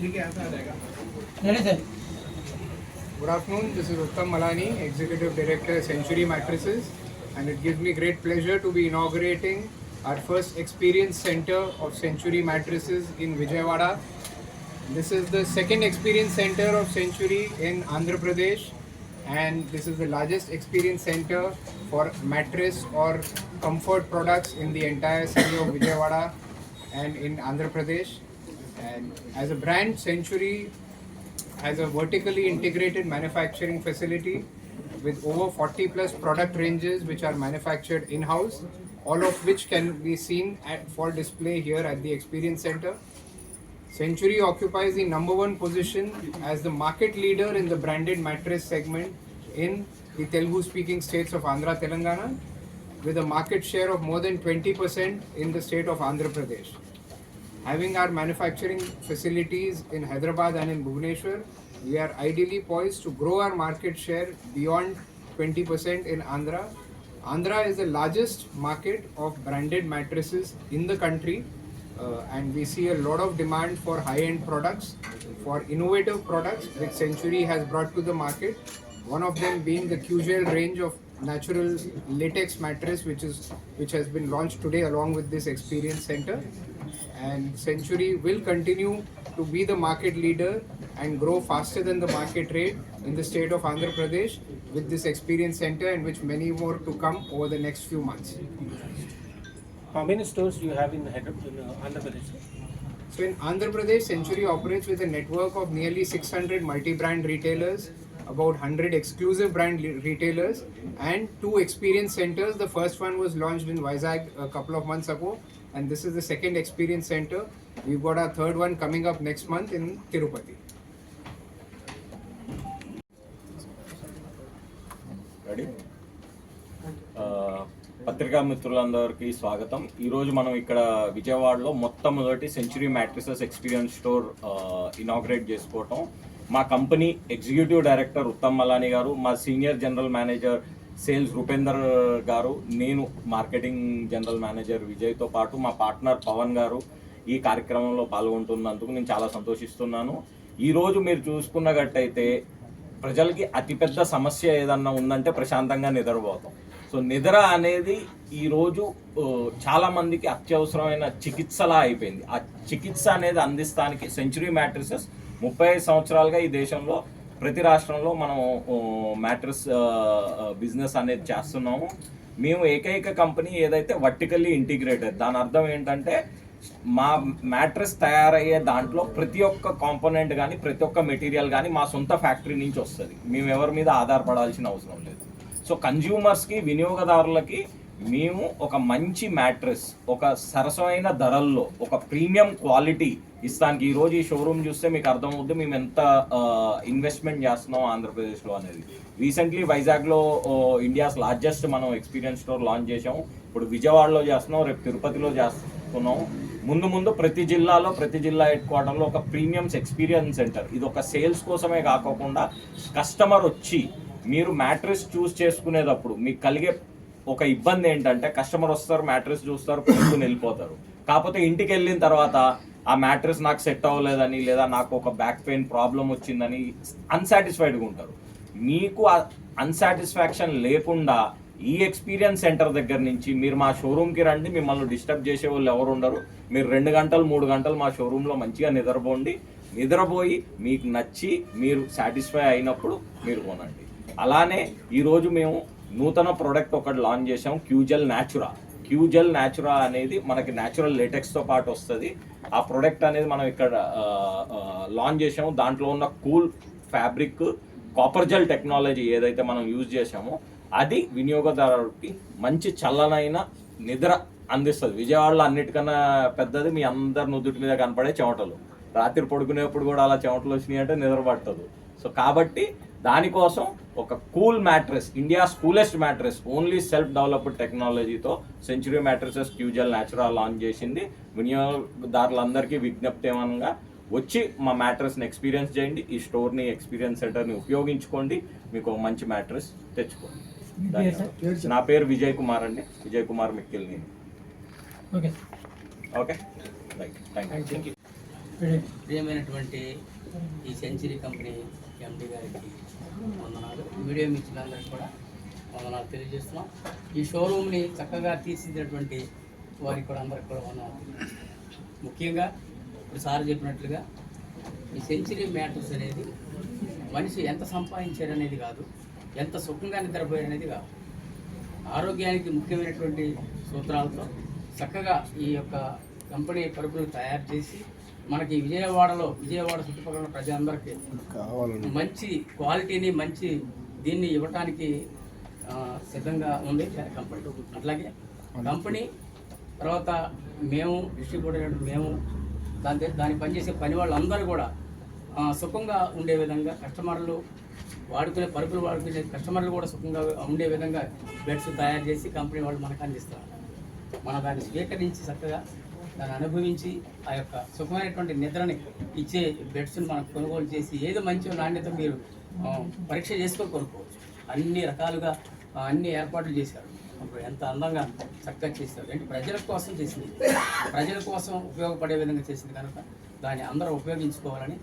Good afternoon. This is sir Malani, Executive Director, Century Mattresses, and it gives me great pleasure to be inaugurating our first experience center of Century Mattresses in Vijayawada. This is the second experience center of Century in Andhra Pradesh and this is the largest experience center for mattress or comfort products in the entire city of Vijayawada and in Andhra Pradesh. And as a brand, Century has a vertically integrated manufacturing facility with over 40 plus product ranges which are manufactured in house, all of which can be seen at, for display here at the Experience Center. Century occupies the number one position as the market leader in the branded mattress segment in the Telugu speaking states of Andhra Telangana with a market share of more than 20% in the state of Andhra Pradesh. Having our manufacturing facilities in Hyderabad and in Bhubaneswar, we are ideally poised to grow our market share beyond 20% in Andhra. Andhra is the largest market of branded mattresses in the country, uh, and we see a lot of demand for high end products, for innovative products which Century has brought to the market. One of them being the QGel range of natural latex mattress, which is which has been launched today along with this experience center. And Century will continue to be the market leader and grow faster than the market rate in the state of Andhra Pradesh with this experience center and which many more to come over the next few months. How many stores do you have in uh, Andhra Pradesh? So in Andhra Pradesh, Century operates with a network of nearly 600 multi-brand retailers, about 100 exclusive brand le- retailers, and two experience centers. The first one was launched in Vizag a couple of months ago, and this is the second experience center. We've got our third one coming up next month in Tirupati. Ready ఆ, పత్రికా మిత్రులందరికీ స్వాగతం ఈరోజు మనం ఇక్కడ విజయవాడలో మొట్టమొదటి Century Mattresses experience store inaugurate చేసుకోవటం మా company executive director Uttam Malani గారు మా senior general manager sales Rupender గారు నేను మార్కెటింగ్ జనరల్ మేనేజర్ విజయ్తో పాటు మా పార్ట్నర్ పవన్ గారు ఈ కార్యక్రమంలో పాల్గొంటున్నందుకు నేను చాలా సంతోషిస్తున్నాను. ఈరోజు మీరు చూసుకున్నట్టయితే ప్రజలకి అతిపెద్ద సమస్య ఏదన్నా ఉందంటే ప్రశాంతంగా నిద్రపోతాం. సో నిద్ర అనేది ఈరోజు చాలామందికి అత్యవసరమైన చికిత్సలా అయిపోయింది. ఆ చికిత్స అనేది అందిస్తానికి సెంచురీ మ్యాట్రిసెస్ ముప్పై ఐదు సంవత్సరాలుగా ఈ దేశంలో ప్రతి రాష్ట్రంలో మనం మ్యాట్రస్ బిజినెస్ అనేది చేస్తున్నాము. మేము ఏకైక కంపెనీ ఏదైతే వర్టికల్లీ ఇంటిగ్రేటెడ్ దాని అర్థం ఏంటంటే మా మ్యాట్రెస్ తయారయ్యే దాంట్లో ప్రతి ఒక్క కాంపోనెంట్ కానీ ప్రతి ఒక్క మెటీరియల్ కానీ మా సొంత ఫ్యాక్టరీ నుంచి వస్తుంది. మేము ఎవరి మీద ఆధారపడాల్సిన అవసరం లేదు. సో కన్జ్యూమర్స్కి వినియోగదారులకి మేము ఒక మంచి మ్యాట్రెస్ ఒక సరసమైన ధరల్లో ఒక ప్రీమియం క్వాలిటీ ఇస్తానికి ఈరోజు ఈ షోరూమ్ చూస్తే మీకు అర్థమవుద్ది మేము ఎంత ఇన్వెస్ట్మెంట్ చేస్తున్నాం ఆంధ్రప్రదేశ్లో అనేది. రీసెంట్లీ వైజాగ్లో ఇండియాస్ లార్జెస్ట్ మనం ఎక్స్పీరియన్స్ స్టోర్ లాంచ్ చేసాము ఇప్పుడు విజయవాడలో చేస్తున్నాం రేపు తిరుపతిలో చేస్తున్నాం. ముందు ముందు ప్రతి జిల్లాలో ప్రతి జిల్లా హెడ్ క్వార్టర్లో ఒక ప్రీమియమ్స్ ఎక్స్పీరియన్స్ సెంటర్. ఇది ఒక సేల్స్ కోసమే కాకోకుండా కస్టమర్ వచ్చి మీరు మ్యాట్రెస్ చూస్ చేసుకునేటప్పుడు మీకు కలిగే ఒక ఇబ్బంది ఏంటంటే కస్టమర్ వస్తారు మ్యాట్రెస్ చూస్తారు కొనుక్కుని వెళ్ళిపోతారు. కాకపోతే ఇంటికి వెళ్ళిన తర్వాత ఆ మ్యాట్రెస్ నాకు సెట్ అవ్వలేదని లేదా నాకు ఒక బ్యాక్ పెయిన్ ప్రాబ్లం వచ్చిందని అన్సాటిస్ఫైడ్గా ఉంటారు. మీకు అన్సాటిస్ఫాక్షన్ లేకుండా ఈ ఎక్స్పీరియన్స్ సెంటర్ దగ్గర నుంచి మీరు మా షోరూమ్కి రండి మిమ్మల్ని డిస్టర్బ్ చేసే వాళ్ళు ఎవరు ఉండరు. మీరు రెండు గంటలు మూడు గంటలు మా షోరూంలో మంచిగా నిద్రపోండి. నిద్రపోయి మీకు నచ్చి మీరు సాటిస్ఫై అయినప్పుడు మీరు కొనండి. అలానే ఈరోజు మేము నూతన ప్రోడక్ట్ ఒకటి లాంచ్ చేసాం క్యూజెల్ న్యాచురా క్యూజెల్ న్యాచురా అనేది మనకి న్యాచురల్ లేటెక్స్తో పాటు వస్తుంది. ఆ ప్రోడక్ట్ అనేది మనం ఇక్కడ లాంచ్ చేసాము దాంట్లో ఉన్న cool fabric copper gel technology ఏదైతే మనం యూజ్ చేసామో అది వినియోగదారుడికి మంచి చల్లనైన నిద్ర అందిస్తుంది. విజయవాడలో అన్నిటికన్నా పెద్దది మీ అందరి నుదుటి మీద కనపడే చెమటలు. రాత్రి పడుకునేప్పుడు కూడా అలా చెమటలు వచ్చినాయి అంటే నిద్ర పట్టదు. సో కాబట్టి దానికోసం ఒక cool mattress India coolest mattress only self developed టెక్నాలజీతో సెంచురీ మ్యాట్రెసెస్ క్యూజల్ న్యాచురల్ లాంచ్ చేసింది. వినియోగదారులందరికీ విజ్ఞప్తి ఏమనగా వచ్చి మా మ్యాట్రెస్ని ఎక్స్పీరియన్స్ చేయండి ఈ స్టోర్ని ఎక్స్పీరియన్స్ సెంటర్ని ఉపయోగించుకోండి మీకు ఒక మంచి మ్యాట్రెస్ తెచ్చుకోండి. నా పేరు విజయ్ కుమార్ అండి. విజయ్ కుమార్ మిక్కిల్ నేను. Okay. Okay? Right thank you thank you ప్రియమైనటువంటి ఈ సెంచరీ కంపెనీ ఎండి గారికి వందనాలు వీడియో మిత్రులందరికీ కూడా వందనాలు తెలియజేస్తున్నాం ఈ షోరూమ్ని చక్కగా తీర్చిదినటువంటి వారికి కూడా అందరికి కూడా వందనాలు ముఖ్యంగా ఇప్పుడు సార్ చెప్పినట్లుగా ఈ సెంచరీ మ్యాటర్స్ అనేది మనిషి ఎంత సంపాదించారు అనేది కాదు ఎంత సుఖంగా నిద్రపోయారనేది కాదు. ఆరోగ్యానికి ముఖ్యమైనటువంటి సూత్రాలతో చక్కగా ఈ యొక్క కంపెనీ పరుపులు తయారు చేసి మనకి విజయవాడలో విజయవాడ చుట్టుపక్కల ప్రజలందరికీ మంచి క్వాలిటీని మంచి దీన్ని ఇవ్వటానికి సిద్ధంగా ఉంది కంపెనీ అట్లాగే కంపెనీ తర్వాత మేము డిస్ట్రిబ్యూటర్ మేము దాని దాని పనిచేసే పని వాళ్ళందరూ కూడా సుఖంగా ఉండే విధంగా కస్టమర్లు వాడుకునే పరుపులు వాడుకునే కస్టమర్లు కూడా సుఖంగా ఉండే విధంగా బెడ్స్ తయారు చేసి కంపెనీ వాళ్ళు మనకు అందిస్తారు. మనం దాన్ని స్వీకరించి చక్కగా దాన్ని అనుభవించి ఆ యొక్క సుఖమైనటువంటి నిద్రని ఇచ్చే బెడ్స్ని మనం కొనుగోలు చేసి ఏది మంచి నాణ్యత మీరు పరీక్ష చేసుకొని కొనుక్కోవచ్చు. అన్ని రకాలుగా అన్ని ఏర్పాట్లు చేశారు. అప్పుడు ఎంత అందంగా చక్కగా చేశారు. అంటే ప్రజల కోసం చేసింది. ప్రజల కోసం ఉపయోగపడే విధంగా చేసింది కనుక దాన్ని అందరూ ఉపయోగించుకోవాలని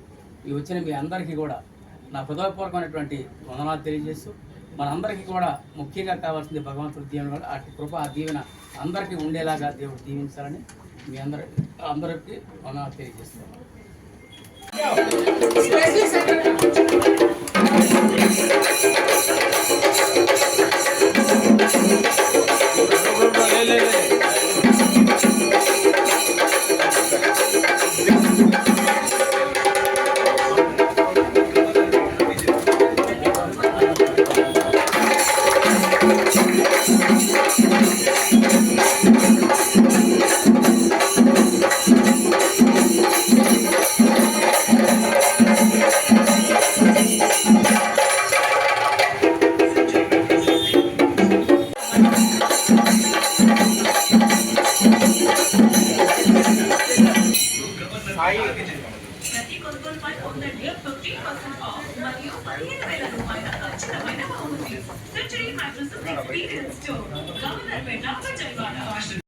ఈ వచ్చిన మీ అందరికీ కూడా నా హృదయపూర్వకమైనటువంటి వందనాలు తెలియజేస్తూ మనందరికీ కూడా ముఖ్యంగా కావాల్సింది భగవంతుడి దీవెన కూడా అటు కృప ఆ దీవెన అందరికీ ఉండేలాగా దేవుడు దీవించాలని మీ అందరి అందరికీ మనం వందనాలు